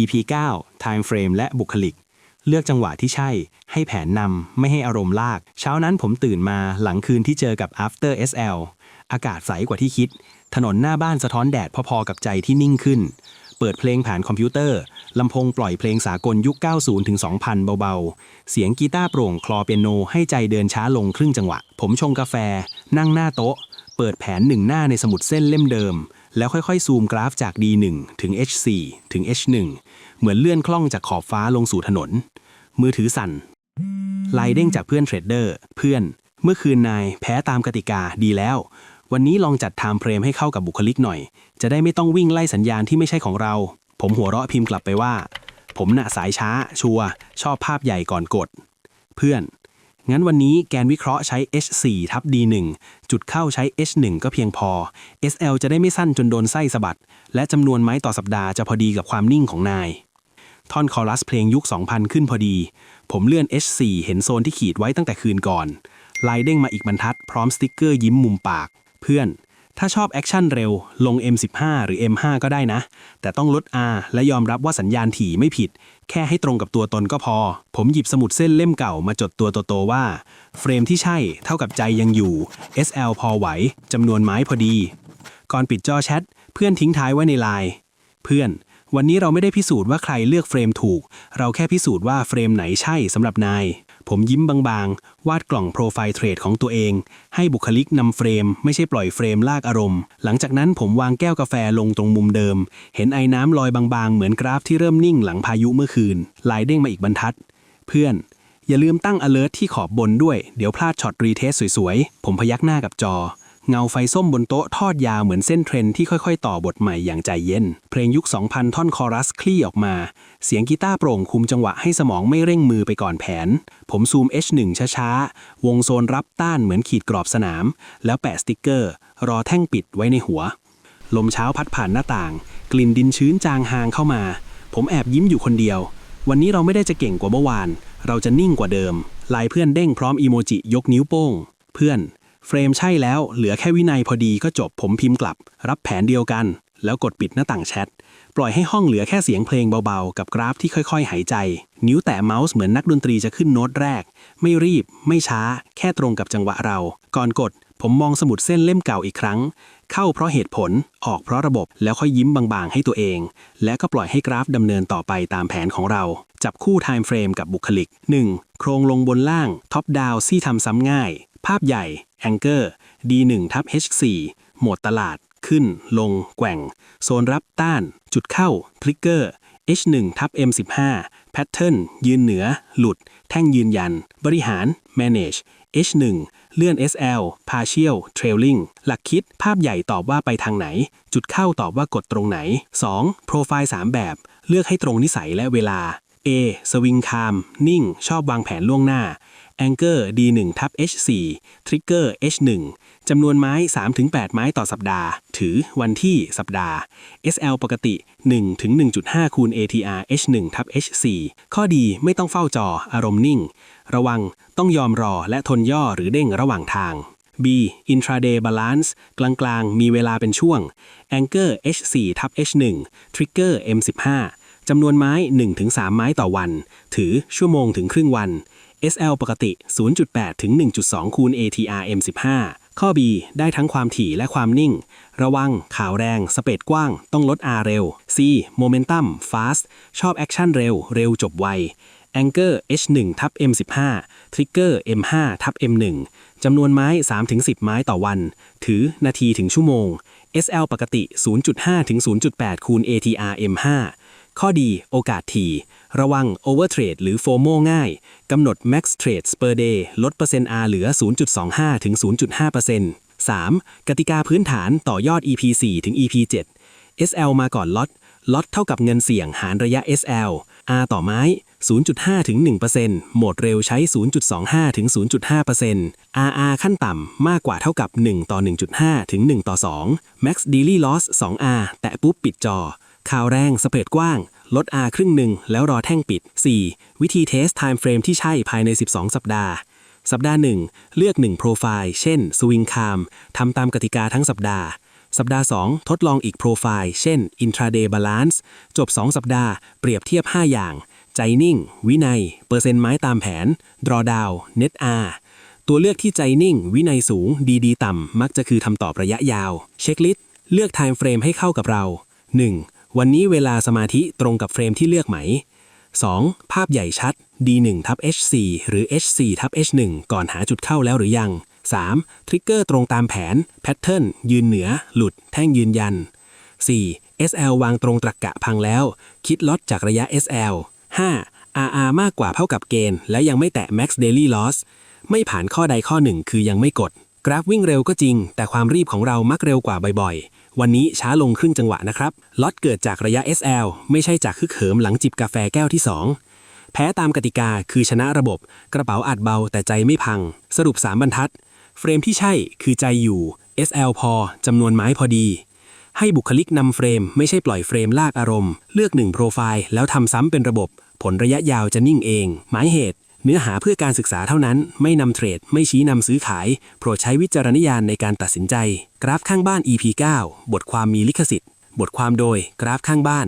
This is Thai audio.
EP 9 Time Frame และบุคลิก เลือกจังหวะที่ใช่ ให้แผนนำไม่ให้อารมณ์ลาก เช้านั้นผมตื่นมาหลังคืนที่เจอกับ After SL อากาศใสกว่าที่คิด ถนนหน้าบ้านสะท้อนแดดพอๆกับใจที่นิ่งขึ้น เปิดเพลงผ่านคอมพิวเตอร์ ลำโพงปล่อยเพลงสากลยุค 90ถึง2000 เบาๆ เสียงกีตาร์โปร่งคลอเปียโน ให้ใจเดินช้าลงครึ่งจังหวะ ผมชงกาแฟ นั่งหน้าโต๊ะ เปิดแผนหนึ่งหน้าในสมุดเส้นเล่มเดิม แล้วค่อยๆ ซูมกราฟจาก D1 ถึง H4 ถึง H1 เหมือนเลื่อนคล่องจากขอบฟ้าลงสู่ถนน มือถือสั่นไลเด้งจากเพื่อนเทรดเดอร์ เพื่อน เมื่อคืนนายแพ้ตามกติกาดีแล้ว วันนี้ลองจัดไทม์เฟรมให้เข้ากับบุคลิกหน่อย จะได้ไม่ต้องวิ่งไล่สัญญาณที่ไม่ใช่ของเรา ผมหัวเราะพิมพ์กลับไปว่า ผมน่ะสายช้า ชัวชอบภาพใหญ่ก่อนกด เพื่อน งั้นวันนี้แกนวิเคราะห์ใช้ H4 ทับ D1 จุดเข้าใช้ H1 ก็เพียงพอ SL จะได้ไม่สั้นจนโดนไส้สะบัด และจำนวนไม้ต่อสัปดาห์จะพอดีกับความนิ่งของนาย ท่อนคอรัสเพลงยุค 2000 ขึ้นพอดี ผมเลื่อน H4 เห็นโซนที่ขีดไว้ตั้งแต่คืนก่อนไลน์เด้งมาอีกบรรทัด พร้อมสติกเกอร์ยิ้มมุมปาก เพื่อน ถ้าชอบแอคชั่นเร็ว ลง M15 หรือ M5 ก็ได้นะ แต่ต้องลด R และยอมรับว่าสัญญาณถี่ไม่ผิด แค่ให้ตรงกับตัวตนก็พอ ผมหยิบสมุดเส้นเล่มเก่ามาจดตัวโตๆว่า เฟรมที่ใช่เท่ากับใจยังอยู่ SL พอไหวจำนวนไม้พอดี ก่อนปิดจอแชท เพื่อนทิ้งท้ายไว้ในไลน์เพื่อน วันนี้เราไม่ได้พิสูจน์ว่าใครเลือกเฟรมถูก เราแค่พิสูจน์ว่าเฟรมไหนใช่สำหรับนาย ผมยิ้มบางๆ วาดกล่องโปรไฟล์เทรดของตัวเอง ให้บุคลิกนำเฟรม ไม่ใช่ปล่อยเฟรมลากอารมณ์ หลังจากนั้นผมวางแก้วกาแฟลงตรงมุมเดิม เห็นไอ้น้ำลอยบางๆ เหมือนกราฟที่เริ่มนิ่งหลังพายุเมื่อคืน ลายเด้งมาอีกบรรทัด เพื่อน อย่าลืมตั้ง alert ที่ขอบบนด้วย เดี๋ยวพลาดช็อตรีเทสสวยๆ ผมพยักหน้ากับจอ เงาไฟส้มบนโต๊ะทอดยาวเหมือนเส้นเทรนที่ค่อยๆ ต่อบทใหม่อย่างใจเย็น เพลงยุค 2000 ท่อนคอรัสคลี่ออกมา เสียงกีตาร์โปร่งคุมจังหวะให้สมองไม่เร่งมือไปก่อนแผน ผมซูม H1 ช้าๆ วงโซนรับต้านเหมือนขีดกรอบสนาม แล้วแปะสติกเกอร์ รอแท่งปิดไว้ในหัว ลมเช้าพัดผ่านหน้าต่าง กลิ่นดินชื้นจางหางเข้ามา ผมแอบยิ้มอยู่คนเดียว วันนี้เราไม่ได้จะเก่งกว่าเมื่อวาน เราจะนิ่งกว่าเดิมลน์เพื่อนเด้งพร้อมอีโมจิยกนิ้วโป้ง เพื่อน เฟรมใช่แล้วเหลือแค่วินัยพอดีก็จบผมพิมพ์กลับ รับแผนเดียวกัน แล้วกดปิดหน้าต่างแชท ปล่อยให้ห้องเหลือแค่เสียงเพลงเบาๆ กับกราฟที่ค่อยๆ หายใจ นิ้วแตะเมาส์เหมือนนักดนตรีจะขึ้นโน้ตแรก ไม่รีบ ไม่ช้า แค่ตรงกับจังหวะเรา ก่อนกด ผมมองสมุดเส้นเล่มเก่าอีกครั้ง เข้าเพราะเหตุผลออกเพราะระบบแล้วค่อยยิ้มบางๆ ให้ตัวเอง และก็ปล่อยให้กราฟดำเนินต่อไปตามแผนของเรา จับคู่ไทม์เฟรมกับบุคลิก 1. โครงลงบนล่างท็อปดาวซี่ทำซ้ำง่าย ภาพใหญ่แองเกอร์ D1 ทับ H4 โหมดตลาด ขึ้น ลง แกว่ง โซนรับต้าน จุดเข้า ทริกเกอร์ H1 ทับ M15 แพทเทิร์นยืนเหนือ หลุด แท่งยืนยัน บริหาร manage H1 เลื่อน SL partial trailing หลักคิด ภาพใหญ่ตอบว่าไปทางไหน จุดเข้าตอบว่ากดตรงไหน 2. โปรไฟล์ 3 แบบ เลือกให้ตรงนิสัยและเวลา A สวิงคาม นิ่ง ชอบวางแผนล่วงหน้า Anchor D1 ทับ H4 Trigger H1 จำนวนไม้ 3-8 ไม้ต่อสัปดาห์ ถือวันที่สัปดาห์ SL ปกติ1ถึง1.5 คูณ ATR H1 ทับ H4 ข้อดีไม่ต้องเฝ้าจอ อารมณ์นิ่ง ระวังต้องยอมรอและทนย่อหรือเด้งระหว่างทาง B intraday balance กลางๆ มีเวลาเป็นช่วง Anchor H4 ทับ H1 Trigger M15 จำนวนไม้ 1-3 ไม้ต่อวัน ถือชั่วโมงถึงครึ่งวัน SL ปกติ 0.8 ถึง 1.2 คูณ ATR M15 ข้อ B ได้ทั้งความถี่และความนิ่ง ระวัง ข่าวแรง สเปดกว้าง ต้องลด R เร็ว C Momentum Fast ชอบแอคชั่นเร็ว เร็วจบไว Anchor H1 ทับ M15 Trigger M5 ทับ M1 จำนวนไม้ 3-10 ไม้ต่อวัน ถือนาทีถึงชั่วโมง SL ปกติ 0.5 ถึง 0.8 คูณ ATR M5 ข้อดีโอกาสถี่ระวัง Overtrade หรือ FOMO ง่าย กำหนด Max Trades per day ลดเปอร์เซ็นต์ R เหลือ 0.25 ถึง 0.5% 3. กติกาพื้นฐานต่อยอด EP 4 ถึง EP 7 SL มาก่อนล็อตล็อตเท่ากับเงินเสี่ยงหารระยะ SL R ต่อไม้ 0.5 ถึง 1%โหมดเร็วใช้ 0.25 ถึง 0.5% RR ขั้นต่ำ มากกว่าเท่ากับ 1 ต่อ 1.5 ถึง 1 ต่อ 2 Max Daily Loss 2R แตะปุ๊บปิดจอ ข่าวแรงสเปรดกว้าง ลด R ครึ่งหนึ่งแล้วรอแท่งปิด 4. วิธีเทส Time Frame ที่ใช่ภายใน 12 สัปดาห์ สัปดาห์ 1 เลือก 1 โปรไฟล์ เช่น Swing Calm ทำตามกติกาทั้งสัปดาห์ สัปดาห์ 2 ทดลองอีกโปรไฟล์ เช่น intraday balance จบ 2 สัปดาห์ เปรียบเทียบ 5 อย่าง ใจนิ่ง วินัย เปอร์เซ็นต์ไม้ตามแผน drawdown net r ตัวเลือกที่ใจนิ่ง วินัยสูง ดีดีต่ำ มักจะคือคำตอบระยะยาว เช็คลิสต์ เลือก time frame ให้เข้ากับเรา 1. วันนี้เวลาสมาธิตรงกับเฟรมที่เลือกไหม 2. ภาพใหญ่ชัด D1 ทับ H4 หรือ H4 ทับ H1 ก่อนหาจุดเข้าแล้วหรือยัง 3. ทริกเกอร์ตรงตามแผน แพทเทิร์น ยืนเหนือ หลุด แท่งยืนยัน 4. SL วางตรงตรกกะพังแล้ว คิดลดจากระยะ SL 5. RR มากกว่าเท่ากับเกณฑ์ และยังไม่แตะ Max Daily Loss ไม่ผ่านข้อใดข้อหนึ่งคือยังไม่กด กราฟวิ่งเร็วก็จริง แต่ความรีบของเรามักเร็วกว่าบ่อยๆ วันนี้ช้าลงครึ่งจังหวะนะครับล็อตเกิดจากระยะ SL ไม่ใช่จากคึกเหิมหลังจิบกาแฟแก้วที่ 2 แพ้ตามกติกาคือชนะระบบ กระเป๋าอัดเบาแต่ใจไม่พัง สรุป 3 บรรทัด เฟรมที่ใช่คือใจอยู่ SL พอจำนวนไม้พอดี ให้บุคลิกนำเฟรม ไม่ใช่ปล่อยเฟรมลากอารมณ์ เลือกหนึ่งโปรไฟล์แล้วทำซ้ำเป็นระบบ ผลระยะยาวจะนิ่งเอง หมายเหตุ เนื้อหาเพื่อการศึกษาเท่านั้น ไม่นำเทรด ไม่ชี้นำซื้อขาย โปรดใช้วิจารณญาณในการตัดสินใจ กราฟข้างบ้าน EP 9 บทความมีลิขสิทธิ์ บทความโดย กราฟข้างบ้าน